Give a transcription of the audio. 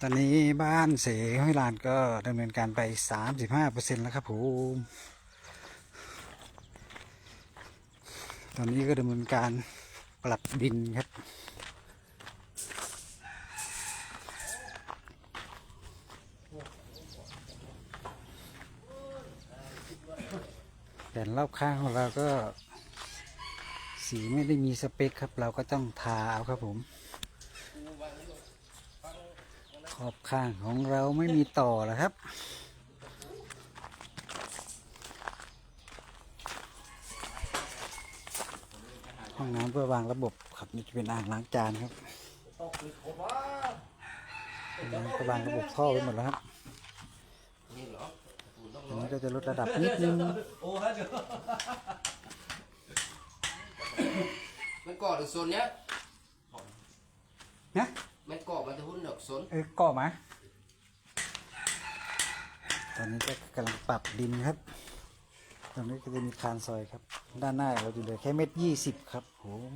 ตอนนี้บ้านเสห้วยลานก็ดำเนินการไป 35%แล้วครับผมตอนนี้ก็ดำเนินการปรับดินครับ แต่รอบข้างของเราก็ สีไม่ได้มีสเปคครับ เราก็ต้องทาเอาครับผม ขอบข้างของเราไม่มีต่อแล้วครับ ห้องน้ำเพื่อวางระบบครับนี่จะเป็นอ่างล้างจานครับห้องน้ำก็วางระบบท่อไว้หมดแล้วครับอันนี้ก็จะลดระดับนิดนึงมันก่อหรือโซนเนี้ยนะ สนก่อมันจะหุ้นดอกโซนเออก่อมา ตอนนี้ก็กำลังปรับดินครับ ตรงนี้ก็จะมีคานซอยครับ ด้านหน้าเราจะเหลือแค่เม็ดยี่สิบครับผม